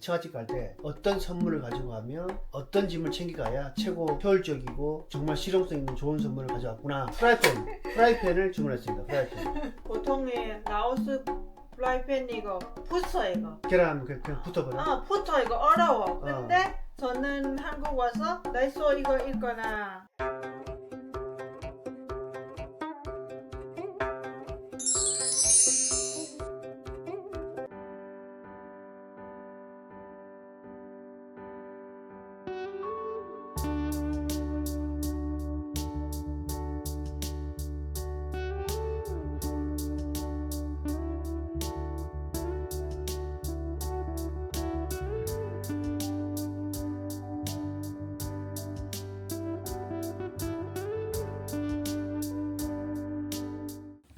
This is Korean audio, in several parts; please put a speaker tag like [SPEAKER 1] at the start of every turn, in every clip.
[SPEAKER 1] 처갓집 갈 때 어떤 선물을 가지고 가면 어떤 짐을 챙겨가야 최고 효율적이고 정말 실용성 있는 좋은 선물을 가져왔구나. 프라이팬, 프라이팬을 주문했습니다. 프라이팬.
[SPEAKER 2] 보통의 라오스 프라이팬 이거 붙어 이거
[SPEAKER 1] 계란 그- 그냥 붙어버려.
[SPEAKER 2] 아 붙어 이거 어려워 근데 저는 한국 와서 다이소 이거 읽거나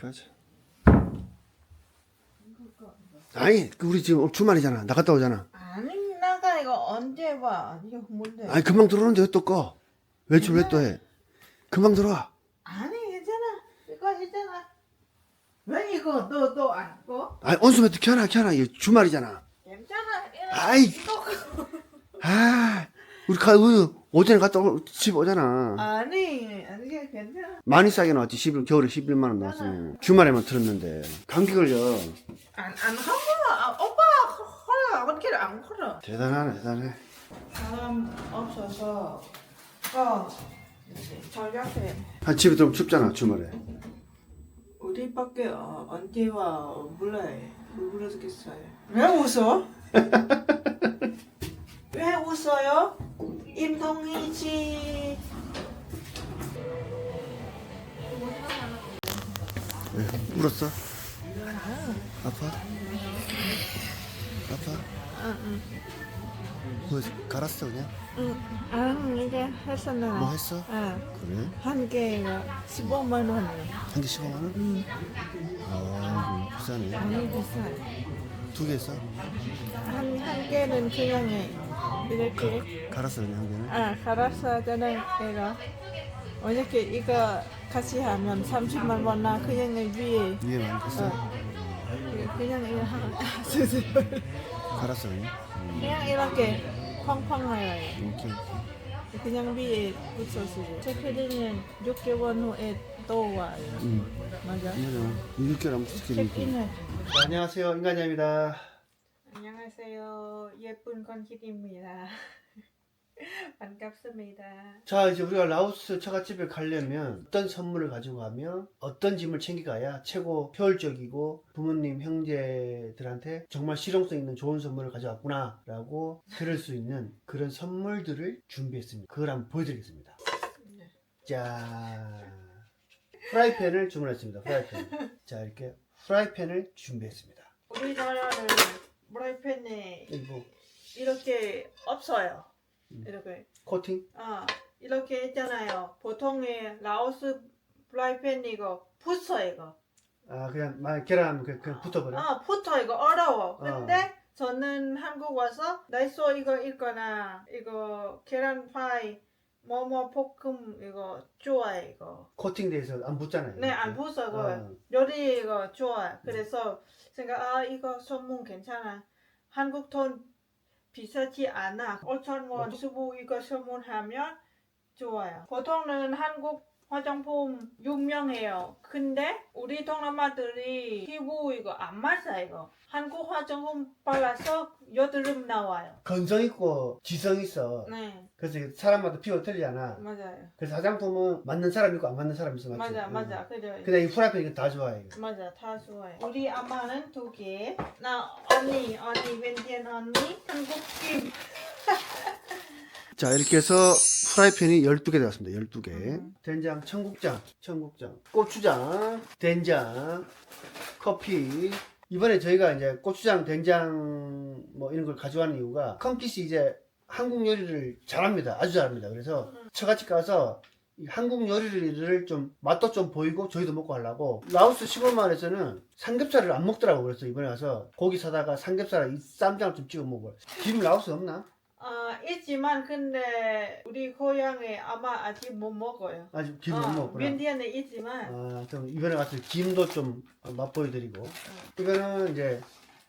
[SPEAKER 1] 가자. 아니 그 우리 지금 주말이잖아. 나갔다 오잖아.
[SPEAKER 2] 아니 나가 이거 언제 봐 이거 뭔데
[SPEAKER 1] 아니 금방 들어오는데 왜 또 꺼? 외출 왜 또 해? 금방 들어와.
[SPEAKER 2] 아니 괜찮아 이거 했잖아 왜 이거 너 너안 꺼?
[SPEAKER 1] 아니 온수매트 켜놔 켜놔. 이거 주말이잖아.
[SPEAKER 2] 괜찮아
[SPEAKER 1] 아이.
[SPEAKER 2] 이거
[SPEAKER 1] 아 우리 가 우리 오전에 갔다 오, 집 오잖아.
[SPEAKER 2] 아니 아니 괜찮아
[SPEAKER 1] 많이 싸게 나왔지. 11, 겨울에 11만 원 나왔으면 주말에만 틀었는데 감기 걸려.
[SPEAKER 2] 안안 걸어 아, 오빠 걸어 어떻게 안 걸어
[SPEAKER 1] 대단하네 대단해.
[SPEAKER 2] 사람 없어서 어 전략해
[SPEAKER 1] 한 집에 좀 춥잖아 주말에.
[SPEAKER 2] 우리밖에 어, 언제 와 몰라요 몰라 죽겠어요 왜 웃어? 왜 웃어요? 임동희 씨
[SPEAKER 1] 왜 울었어? 아파? 아파?
[SPEAKER 2] 응응
[SPEAKER 1] 뭐 갈았어 그냥?
[SPEAKER 2] 응, 이제 했었나?
[SPEAKER 1] 뭐 했어?
[SPEAKER 2] 아,
[SPEAKER 1] 그래?
[SPEAKER 2] 한 개가 15만 원.
[SPEAKER 1] 한개 15만 원?
[SPEAKER 2] 응,
[SPEAKER 1] 아 비싸네.
[SPEAKER 2] 많이 비싸.
[SPEAKER 1] 두개 했어?
[SPEAKER 2] 한, 한 개는 그냥 해. 이렇게,
[SPEAKER 1] 갈았어 그냥 한 개는?
[SPEAKER 2] 아, 갈아서 저는 이거. 어저께 이거 같이 하면 30만 원나 그냥 위에.
[SPEAKER 1] 위에 많이 했어?
[SPEAKER 2] 어. 그냥 이거 하나 주세요.
[SPEAKER 1] 갈았어 그냥? 음,
[SPEAKER 2] 그냥 이렇게 쾅쾅 해요.
[SPEAKER 1] 오케이
[SPEAKER 2] 그냥 위에 붙여주고. 체크인은 6개월 후에 또 와요.
[SPEAKER 1] 음.
[SPEAKER 2] 맞아.
[SPEAKER 1] 이거는 6개월 하면 스케줄이
[SPEAKER 2] 체크인은.
[SPEAKER 1] 안녕하세요 인간자입니다
[SPEAKER 2] 안녕하세요. 예쁜 건길입니다. 반갑습니다.
[SPEAKER 1] 자 이제 우리가 라오스 처갓집에 가려면 어떤 선물을 가지고 가면 어떤 짐을 챙겨가야 최고 효율적이고 부모님 형제들한테 정말 실용성 있는 좋은 선물을 가져왔구나 라고 들을 수 있는 그런 선물들을 준비했습니다 그걸 한번 보여드리겠습니다 자 프라이팬을 주문했습니다 프라이팬 자 이렇게 프라이팬을 준비했습니다
[SPEAKER 2] 우리 나라는 프라이팬에
[SPEAKER 1] 뭐
[SPEAKER 2] 이렇게 없어요.
[SPEAKER 1] 음.
[SPEAKER 2] 이렇게.
[SPEAKER 1] 코팅
[SPEAKER 2] 아, 이렇게 있잖아요. 보통의 라오스 프라이팬 이거 붙어 이거.
[SPEAKER 1] 아 그냥 막 계란 그- 그냥 붙어버려
[SPEAKER 2] 아, 붙어 이거 어려워.
[SPEAKER 1] 어.
[SPEAKER 2] 근데 저는 한국 와서 다이소 이거 읽거나 이거 계란 파이 뭐뭐 볶음 이거 좋아해 이거.
[SPEAKER 1] 코팅돼서 안 붙잖아요
[SPEAKER 2] 네, 안
[SPEAKER 1] 이렇게.
[SPEAKER 2] 붙어 이거.
[SPEAKER 1] 어.
[SPEAKER 2] 요리 이거 좋아. 그래서 생각 아 이거 선물 괜찮아. 한국 돈 비싸지 않아. 5천 원 수부 이거 선물하면 좋아요. 보통은 한국 화장품 유명해요. 근데 우리 동남아들이 피부 이거 안 맞아 이거. 한국 화장품 발라서 여드름 나와요.
[SPEAKER 1] 건성 있고 지성 있어.
[SPEAKER 2] 네,
[SPEAKER 1] 그래서 사람마다 피부가 틀리잖아.
[SPEAKER 2] 맞아요.
[SPEAKER 1] 그래서 화장품은 맞는 사람 있고 안 맞는 사람 있어. 맞지?
[SPEAKER 2] 맞아,
[SPEAKER 1] 응.
[SPEAKER 2] 맞아. 그래.
[SPEAKER 1] 근데 이 프라이팬 이거 다 좋아해. 이거.
[SPEAKER 2] 맞아, 다 좋아해. 우리 엄마는 두 개. 나 언니, 언니, 웬디엔 언니, 한국 김.
[SPEAKER 1] 자 이렇게 해서 프라이팬이 12개 되었습니다. 12개.
[SPEAKER 2] 음.
[SPEAKER 1] 된장, 청국장, 청국장, 고추장, 된장, 커피. 이번에 저희가 이제 고추장, 된장 뭐 이런 걸 가져가는 이유가 컴키씨 이제 한국 요리를 잘합니다. 아주 잘합니다. 그래서 처갓집 가서 이 한국 요리를 좀 맛도 좀 보이고 저희도 먹고 하려고 라오스 시골 마을에서는 삼겹살을 안 먹더라고 그래서 이번에 가서 고기 사다가 삼겹살 이 쌈장 좀 찍어 먹어. 김 라오스 없나?
[SPEAKER 2] 아, 있지만 근데 우리 고향에 아마 아직 못 먹어요.
[SPEAKER 1] 아직 김 못
[SPEAKER 2] 어,
[SPEAKER 1] 먹구나.
[SPEAKER 2] 윈디안에 있지만
[SPEAKER 1] 아, 그럼 이번에 가서 김도 좀 맛보여드리고. 이거는 이제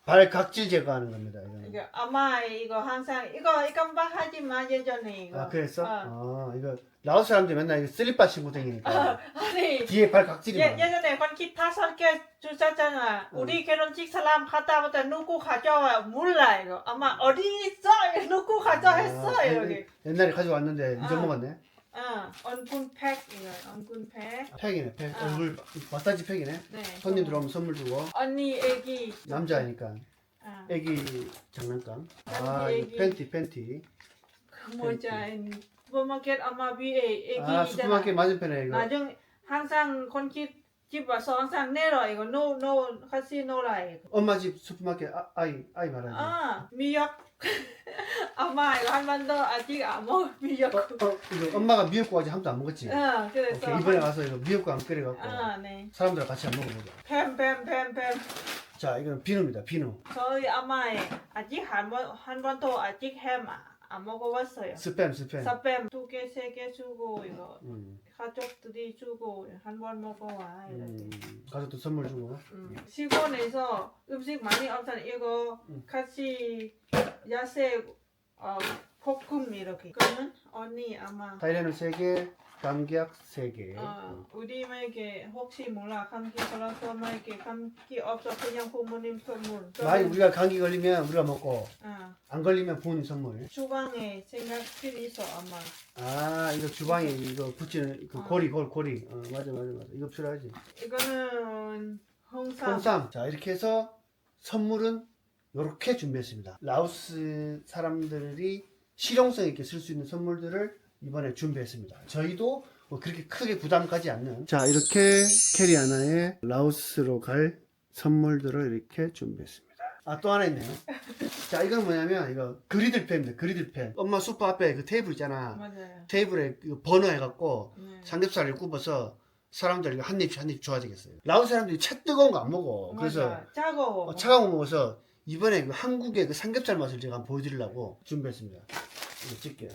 [SPEAKER 1] 발 각질 제거하는 겁니다. 이거는.
[SPEAKER 2] 이거 아마 이거 항상 이거 이거 하지 마 예전에 이거.
[SPEAKER 1] 아 그랬어?
[SPEAKER 2] 어.
[SPEAKER 1] 아 이거 라오스 사람들 맨날 이거 슬리퍼 신고 다니니까
[SPEAKER 2] 아니
[SPEAKER 1] 뒤에 발 각질이
[SPEAKER 2] 예,
[SPEAKER 1] 많아.
[SPEAKER 2] 예전에 건기 다섯 개 주셨잖아. 우리 결혼식 사람 갔다 왔다 누구 가져와 몰라 이거. 아마 어디 있어? 누구 가져 했어
[SPEAKER 1] 아,
[SPEAKER 2] 여기.
[SPEAKER 1] 옛날에 가져왔는데
[SPEAKER 2] 아.
[SPEAKER 1] 잊어먹었네.
[SPEAKER 2] 어, 언군 팩 이거 언군 팩.
[SPEAKER 1] 팩이네 팩.
[SPEAKER 2] 아.
[SPEAKER 1] 얼굴 마사지 팩이네.
[SPEAKER 2] 네.
[SPEAKER 1] 손님 들어오면 선물 주고
[SPEAKER 2] 언니 애기.
[SPEAKER 1] 남자니까
[SPEAKER 2] 아,
[SPEAKER 1] 애기 장난감. 아 이거
[SPEAKER 2] 애기.
[SPEAKER 1] 팬티 팬티.
[SPEAKER 2] 그 모자 슈퍼마켓 아마 위에 애기 아.
[SPEAKER 1] 슈퍼마켓 맞은편에 이거.
[SPEAKER 2] 나중 항상 건기 집 와서 항상 내려 이거 노노 같이 놀아 이거.
[SPEAKER 1] 엄마 집 슈퍼마켓 아, 아이 아이 말하지.
[SPEAKER 2] 아 미역. 아마 이거 한 번 더 아직 안 먹 미역.
[SPEAKER 1] 어, 어, 이거 엄마가 미역국 아직 한 번도 안 먹었지.
[SPEAKER 2] 어, 그래서
[SPEAKER 1] 오케이, 이번에 와서 이거 미역국 안 끓여갖고
[SPEAKER 2] 아, 네.
[SPEAKER 1] 사람들과 같이 한번 먹어보자.
[SPEAKER 2] 팸팸팸팸.
[SPEAKER 1] 자 이거는 비누입니다. 비누.
[SPEAKER 2] 저희 아마 아직 한 번 한 번도 아직 햄 안 먹어봤어요.
[SPEAKER 1] 스팸 스팸.
[SPEAKER 2] 스팸 두 개, 세 개 주고 이거
[SPEAKER 1] 음,
[SPEAKER 2] 가족들이 주고 한 번 먹어와 이렇게.
[SPEAKER 1] 음, 가족도 선물 주고.
[SPEAKER 2] 음. 시골에서 음식 많이 없잖아. 이거
[SPEAKER 1] 음.
[SPEAKER 2] 같이 야채 어, 볶음 이렇게. 그러면 언니 아마
[SPEAKER 1] 타이레놀 3개, 감기약 3개.
[SPEAKER 2] 어, 우리에게 혹시 몰라 감기 걸려서 만약에 감기 없어 그냥 부모님 선물.
[SPEAKER 1] 만약 우리가 감기 걸리면 우리가 먹고
[SPEAKER 2] 어,
[SPEAKER 1] 안 걸리면 부모님 선물.
[SPEAKER 2] 주방에 생각들이 있어 아마.
[SPEAKER 1] 아 이거 주방에 이거 붙이는 그
[SPEAKER 2] 어.
[SPEAKER 1] 고리 고리 고리. 어 맞아 맞아 맞아. 이거 필요하지.
[SPEAKER 2] 이거는 홍삼.
[SPEAKER 1] 홍삼. 자 이렇게 해서 선물은 이렇게 준비했습니다. 라오스 사람들이 실용성 있게 쓸 수 있는 선물들을 이번에 준비했습니다. 저희도 뭐 그렇게 크게 부담 가지 않는. 자 이렇게 캐리 하나에 라오스로 갈 선물들을 이렇게 준비했습니다. 아 또 하나 있네요. 자 이건 뭐냐면 이거 그리들 펜입니다. 그리들 펜. 엄마 소파 앞에 그 테이블 있잖아.
[SPEAKER 2] 맞아요.
[SPEAKER 1] 테이블에 이거 번호 해갖고
[SPEAKER 2] 네.
[SPEAKER 1] 삼겹살을 굽어서 사람들 이거 한 입씩 한입 줘야 되겠어요. 라오스 사람들이 차 뜨거운 거 안 먹어. 그래서
[SPEAKER 2] 맞아. 차가워.
[SPEAKER 1] 어, 차가운 거 먹어서 이번에 그 한국의 그 삼겹살 맛을 제가 한번 보여드리려고 준비했습니다. 이거 찍게요.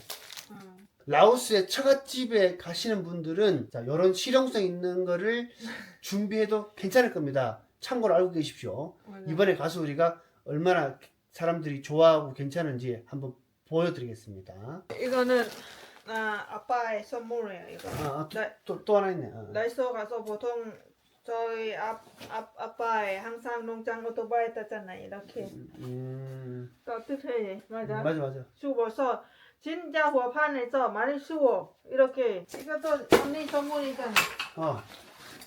[SPEAKER 2] 응.
[SPEAKER 1] 라오스의 처갓집에 가시는 분들은 자, 이런 실용성 있는 거를 준비해도 괜찮을 겁니다. 참고로 알고 계십시오.
[SPEAKER 2] 맞아.
[SPEAKER 1] 이번에 가서 우리가 얼마나 사람들이 좋아하고 괜찮은지 한번 보여드리겠습니다.
[SPEAKER 2] 이거는 아, 아빠의 선물이에요. 이거.
[SPEAKER 1] 아,
[SPEAKER 2] 나-
[SPEAKER 1] 또, 또 하나 있네. 아.
[SPEAKER 2] 나이스 가서 보통 저희 앞, 앞 아빠의 항상 농장 오토바이 탔잖아요. 이렇게
[SPEAKER 1] 음,
[SPEAKER 2] 따뜻해. 맞아.
[SPEAKER 1] 맞아, 맞아.
[SPEAKER 2] 추워서 진짜 후판에서 많이 추워. 이렇게 이것도 언니 선물이잖아.
[SPEAKER 1] 어,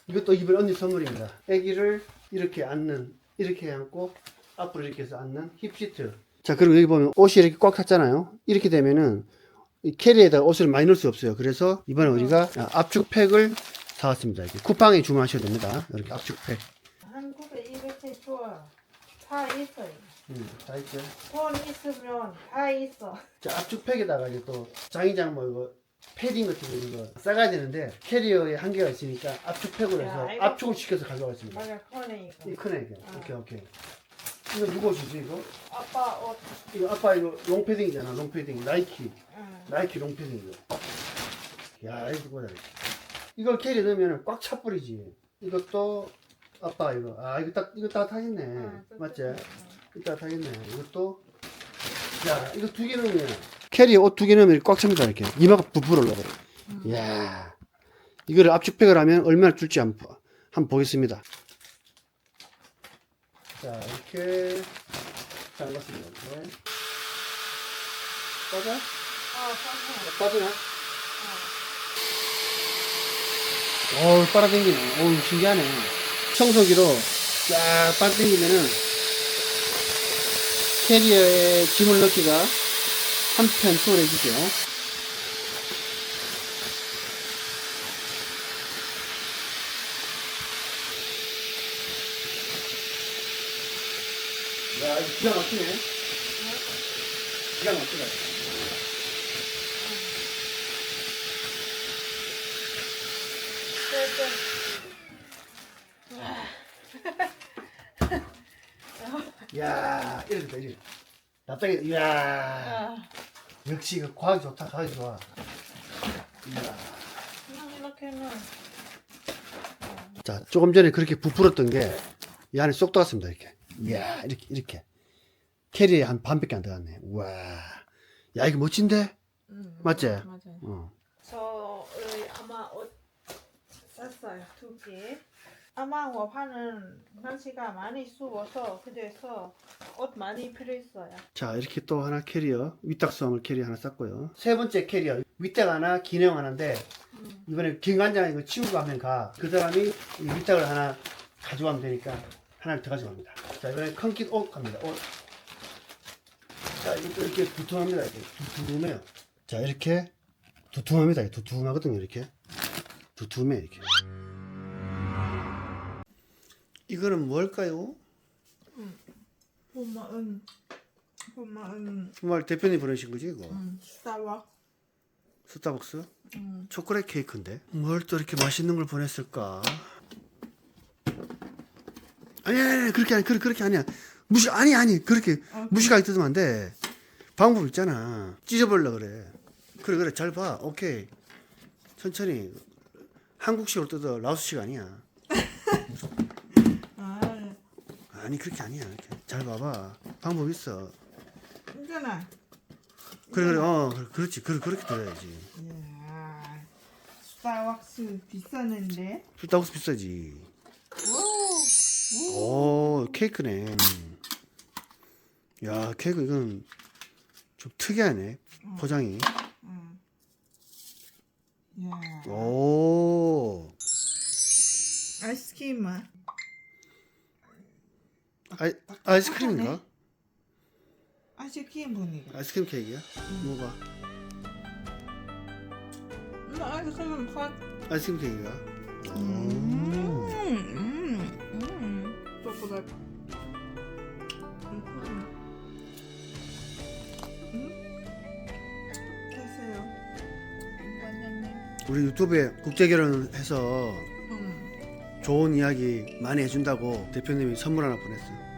[SPEAKER 1] 이것도 이번 언니 선물입니다. 아기를 이렇게 앉는, 이렇게 앉고 앞으로 이렇게 해서 앉는 힙시트. 자, 그리고 여기 보면 옷이 이렇게 꽉 찼잖아요. 이렇게 되면은 이 캐리에다 옷을 많이 넣을 수 없어요. 그래서 이번에 우리가 압축 팩을 사왔습니다. 이렇게 쿠팡에 주문하셔도 됩니다. 이렇게 압축 팩.
[SPEAKER 2] 한국에 이렇게 좋아. 다 있어요.
[SPEAKER 1] 음, 다 있죠.
[SPEAKER 2] 돈 있으면 다 있어.
[SPEAKER 1] 자, 압축팩에다가 이제 또 장이장 뭐 이거 패딩 같은 거 이런 거 싸가야 되는데 캐리어에 한계가 있으니까 압축팩으로 해서
[SPEAKER 2] 야, 이거-
[SPEAKER 1] 압축을 시켜서 가져왔습니다.
[SPEAKER 2] 맞아, 커네 이거.
[SPEAKER 1] 이 크네 이게.
[SPEAKER 2] 아.
[SPEAKER 1] 오케이 오케이. 이거 누구 옷이지 이거?
[SPEAKER 2] 아빠 옷.
[SPEAKER 1] 이거 아빠 이거 롱패딩이잖아 롱패딩 나이키
[SPEAKER 2] 응.
[SPEAKER 1] 나이키 롱패딩 이거. 야 이거 뭐야 이걸 캐리 넣으면 꽉 차버리지. 이것도 아빠 이거 아 이거 딱 이거 따뜻하겠네.
[SPEAKER 2] 응,
[SPEAKER 1] 맞지?
[SPEAKER 2] 응.
[SPEAKER 1] 이거 따뜻하겠네. 이것도 야 이거 두 개 넣으면 캐리에 옷두 개 넣으면 꽉 찹니다 이렇게 이마가 부풀어 올라버려. 이야 이거를 압축팩을 하면 얼마나 줄지 한번 한번 보겠습니다. 자 이렇게 잠갔습니다. 이렇게. 빠져?
[SPEAKER 2] 어, 선물.
[SPEAKER 1] 빠지나?
[SPEAKER 2] 어.
[SPEAKER 1] 어우 빨아당기네. 어우 신기하네. 청소기로 쫙 빨아당기면은 캐리어에 짐을 넣기가 한편 수월해지죠. 야, 기가 막히네. 기가 막히다.
[SPEAKER 2] 네, 네.
[SPEAKER 1] 야, 이렇게 돼, 이렇게. 납작이, 이야.
[SPEAKER 2] 아,
[SPEAKER 1] 역시 이거 과학이 좋다, 과학이 좋아. 이야.
[SPEAKER 2] 그냥 이렇게는
[SPEAKER 1] 자, 조금 전에 그렇게 부풀었던 게 이 안에 쏙 들어갔습니다, 이렇게. 이야 이렇게 이렇게 캐리에 한 반밖에 안 들어갔네. 우와. 야 이거 멋진데?
[SPEAKER 2] 음,
[SPEAKER 1] 맞지?
[SPEAKER 2] 맞아요.
[SPEAKER 1] 어.
[SPEAKER 2] 저 어, 아마 옷 샀어요 두 개. 아마 워파는 날씨가 많이 추워서 그래서 옷 많이 필요했어요.
[SPEAKER 1] 자 이렇게 또 하나 캐리어 윗딱수함을 캐리어 하나 쌌고요. 세 번째 캐리어 윗딱 하나 기내용 하나인데
[SPEAKER 2] 음.
[SPEAKER 1] 이번에 김관장 이거 치우고 가면 가. 그 사람이 이 윗딱을 하나 가져가면 되니까 하나를 더 가져갑니다. 자 이번에 컨킷 옷 갑니다. 옷. 자 이것도 이렇게 두툼합니다. 이렇게 두툼해요. 자 이렇게 두툼합니다. 두툼하거든요. 이렇게 두툼해 이렇게. 이거는 뭘까요?
[SPEAKER 2] 봄마은 봄마은
[SPEAKER 1] 정말 대표님 보내신 거지 이거?
[SPEAKER 2] 음, 스타벅
[SPEAKER 1] 스타벅스?
[SPEAKER 2] 음.
[SPEAKER 1] 초콜릿 케이크인데? 뭘 또 이렇게 맛있는 걸 보냈을까? 아니 아니, 아니 그렇게 아니 그렇게, 그렇게 아니야. 무시 아니 아니 그렇게 무시하게 뜯으면 안 돼. 방법 있잖아. 찢어버려 그래. 그래 그래. 잘 봐. 오케이. 천천히. 한국식으로 뜯어. 라오스식 아니야
[SPEAKER 2] 아
[SPEAKER 1] 아니 그렇게 아니야 이렇게 잘 봐봐 방법 있어
[SPEAKER 2] 괜찮아.
[SPEAKER 1] 그래 그래 어 그래, 그렇지 그래 그렇게 뜯어야지
[SPEAKER 2] 이야, 스타벅스 비싸는데.
[SPEAKER 1] 스타벅스 비싸지
[SPEAKER 2] 오,
[SPEAKER 1] 오 케이크네. 음. 야 케이크 이건 좀 특이하네 포장이.
[SPEAKER 2] 음. 이야,
[SPEAKER 1] 오
[SPEAKER 2] 아이스크림 맛.
[SPEAKER 1] 아이, 아이스크림인가?
[SPEAKER 2] 아이스크림 보니까.
[SPEAKER 1] 아이스크림 케이크야? 먹어봐.
[SPEAKER 2] 음, 아이스크림 컷.
[SPEAKER 1] 아이스크림 케이크야?
[SPEAKER 2] 음,
[SPEAKER 1] 오.
[SPEAKER 2] 음, 음. 초콜릿. 음, 음. 원장님.
[SPEAKER 1] 우리 유튜브에 국제 결혼해서
[SPEAKER 2] 음.
[SPEAKER 1] 좋은 이야기 많이 해준다고 대표님이 선물 하나 보냈어요.